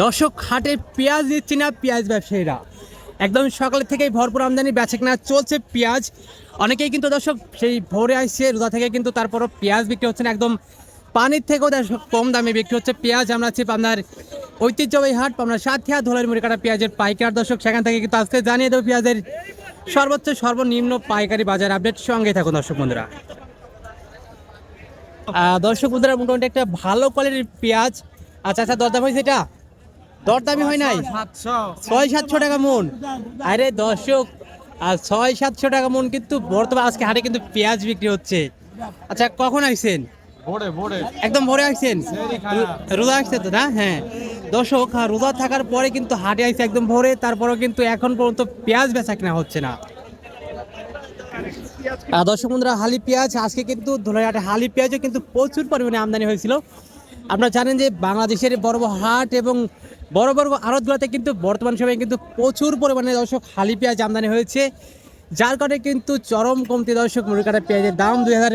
দর্শক, হাটে পেঁয়াজ দিচ্ছি না পেঁয়াজ ব্যবসায়ীরা। একদম সকালে থেকেই ভরপুর আমদানি, বেচে কিনা চলছে পেঁয়াজ। অনেকেই কিন্তু দর্শক সেই ভোরে আসছে, রোজা থেকে কিন্তু তারপরও পেঁয়াজ বিক্রি হচ্ছে না। একদম পানির থেকেও দর্শক কম দামে বিক্রি হচ্ছে পেঁয়াজ। আমরা আছি আপনার ঐতিহ্যবাহী হাট আপনার সাতক্ষীয়া ধোলার মুড়ি কাটা পেঁয়াজের পাইকার দর্শক, সেখান থেকে কিন্তু আজকে জানিয়ে দেবো পেঁয়াজের সর্বোচ্চ সর্বনিম্ন পাইকারি বাজার আপডেট। সঙ্গে থাকুন দর্শক বন্ধুরা। দর্শক বন্ধুরা, মোটামুটি একটা ভালো কোয়ালিটির পেঁয়াজ। আচ্ছা আচ্ছা দরদাম হয়েছে এটা? দরদামি হয় নাই? ছয় সাতশো টাকা মন। আরে দর্শক আর ছয় সাতশো টাকা মন কিন্তু বর্তমানে আজকে হাটে কিন্তু পেঁয়াজ বিক্রি হচ্ছে। আচ্ছা কখন আসছেন একদম ভোরে আসছেন রোজা আসছে তো না? হ্যাঁ। দর্শক হ্যাঁ, রোজা থাকার পরে কিন্তু হাটে আসছে একদম ভোরে তারপরেও কিন্তু এখন পর্যন্ত পেঁয়াজ বেচা কিনা হচ্ছে না। দর্শক বন্ধুরা হালি পেঁয়াজ আজকে কিন্তু ধুলাইহাটে হালি পেঁয়াজও কিন্তু প্রচুর পরিমাণে আমদানি হয়েছিল। আপনারা জানেন যে বাংলাদেশের বড় বড় হাট এবং বড় বড় আড়তগুলোতে কিন্তু বর্তমান সময়ে কিন্তু প্রচুর পরিমাণে দর্শক হালি পেঁয়াজ আমদানি হয়েছে, যার কারণে কিন্তু চরম কমতি দর্শক মুড়ি কাটা পেঁয়াজের দাম দুই হাজার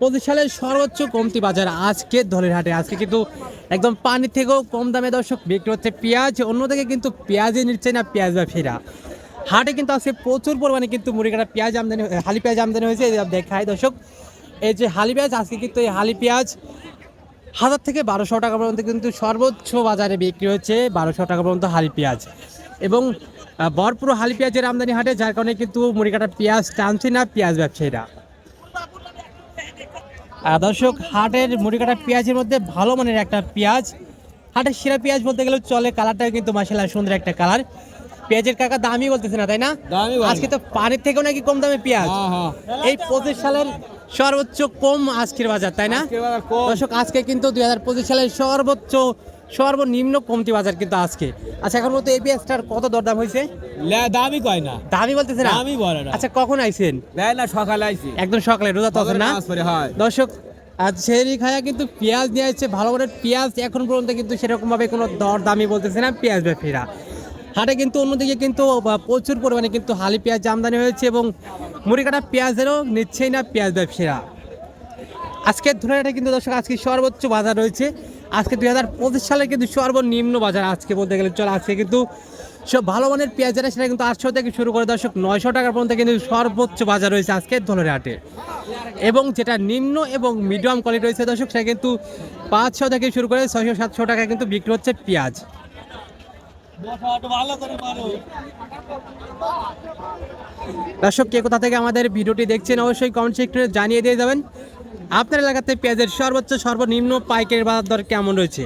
পঁচিশ সালের সর্বোচ্চ কমতি বাজার আজকে ধলের হাটে। আজকে কিন্তু একদম পানির থেকেও কম দামে দর্শক বিক্রি হচ্ছে পেঁয়াজ, অন্যদিকে কিন্তু পেঁয়াজই নিচ্ছে না পেঁয়াজ বা ব্যবসায়ীরা। হাটে কিন্তু আজকে প্রচুর পরিমাণে কিন্তু মুড়ি কাটা পেঁয়াজ আমদানি, হালি পেঁয়াজ আমদানি হয়েছে দেখায় দর্শক। এই যে হালি পেঁয়াজ, আজকে কিন্তু এই হালি পেঁয়াজ হাজার থেকে বারোশো টাকা পর্যন্ত কিন্তু সর্বোচ্চ বাজারে বিক্রি হচ্ছে বারোশো টাকা পর্যন্ত হালি পেঁয়াজ। এবং ভরপুর হালি পেঁয়াজের আমদানি হাটে যার কারণে কিন্তু মুড়ি কাটা পেঁয়াজ টানছে না পেঁয়াজ ব্যবসায়ীরা। দর্শক হাটের মুড়ি কাটা পেঁয়াজের মধ্যে ভালো মানের একটা পেঁয়াজ। হাটের সেরা পেঁয়াজ বলতে গেলে চলে কালারটাও কিন্তু মাসাল্লাহ সুন্দর একটা কালার। পেঁয়াজের কাকা দামই বলতেছে না তাই না? আজকে তো পানির থেকেও নাকি কম দামে পেঁয়াজ। হ্যাঁ, হ্যাঁ। এই পঁচিশ সালের সর্বোচ্চ কম আজকের বাজার তাই না। দর্শক আজকে কিন্তু দুই হাজার পঁচিশ সালের সর্বোচ্চ সর্বনিম্ন কমতি বাজার কিন্তু আজকে। আচ্ছা এখন এই পেঁয়াজটার কত দরদাম হয়েছে? দামই কয় না। দামই বলতেছে না? দামই বলে না। আচ্ছা কখন আইছেন? না সকালে আইছি। একদম সকালে রোজা তো না? দর্শক আজ সেরি খায়া কিন্তু পেঁয়াজ নিয়ে আসছে ভালো করে পেঁয়াজ এখন পর্যন্ত কিন্তু সেরকম ভাবে কোনো দর দামি বলতেছে না পেঁয়াজ ব্যবসায়ীরা হাটে কিন্তু অন্যদিকে কিন্তু প্রচুর পরিমাণে কিন্তু হালি পেঁয়াজ আমদানি হয়েছে এবং মুড়ি কাটা পেঁয়াজেরও নিচ্ছেই না পেঁয়াজ ব্যবসায়ীরা। আজকের ধরে কিন্তু দর্শক, আজকে সর্বোচ্চ বাজার রয়েছে। আজকে দুই হাজার পঁচিশ সালে কিন্তু সর্বনিম্ন বাজার আজকে বলতে গেলে চলে, আজকে কিন্তু সব ভালো মানের পেঁয়াজ যেটা সেটা কিন্তু আটশো থেকে শুরু করে দর্শক, নয়শো টাকার পর্যন্ত কিন্তু সর্বোচ্চ বাজার রয়েছে আজকের ধরে হাটে। এবং যেটা নিম্ন এবং মিডিয়াম কোয়ালিটি রয়েছে দর্শক, সেটা কিন্তু পাঁচশো থেকে শুরু করে ছয়শো সাতশো টাকা কিন্তু বিক্রি হচ্ছে পেঁয়াজ। দর্শক, কে কোথা থেকে আমাদের ভিডিওটি দেখছেন অবশ্যই কমেন্ট সেক্টরে জানিয়ে দিয়ে যাবেন। আপনার এলাকাতে পেঁয়াজের সর্বোচ্চ, সর্বনিম্ন পাইকারি বাজার দর কেমন রয়েছে?